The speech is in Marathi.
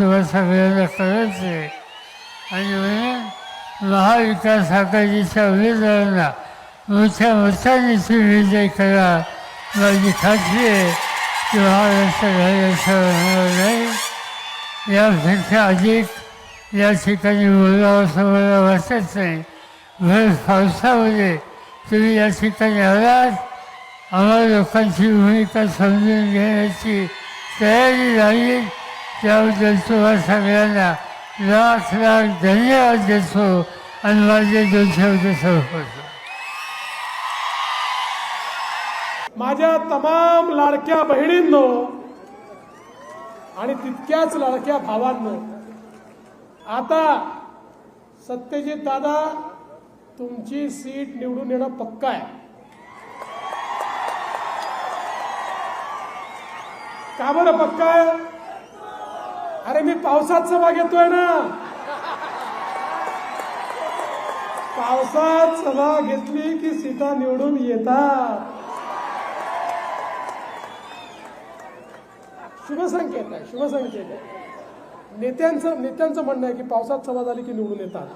सुरुवात सगळ्यांना करायचे आणि म्हणून महाविकास आघाडीच्या उमेदवारांना मोठ्या मताने विजय करा माझी खात्री आहे की महाराष्ट्र होणार नाही. यापेक्षा अधिक या ठिकाणी बोलावं असं मला वाटत नाही. भर पावसामध्ये तुम्ही या ठिकाणी आलात आम्हाला लोकांची भूमिका समजून घेण्याची तयारी झाली. त्याबद्दल तुम्हाला सगळ्यांना लाख लाख धन्यवाद देतो आणि माझे दोन शब्द संपवतो माझ्या तमाम लाडक्या बहिणींनो आणि तितक्याच लाडक्या भावांनो आता सत्यजित दादा तुमची सीट निवडून येणं पक्का आहे. का बरं पक्का आहे? अरे मी पावसात सभा घेतोय ना. पावसात सभा घेतली की सीटा निवडून येतात. शुभसंकेत आहे शुभसंकेत आहे. नेत्यांचं नेत्यांचं म्हणणं आहे की पावसात सभा झाली की निवडून येतात.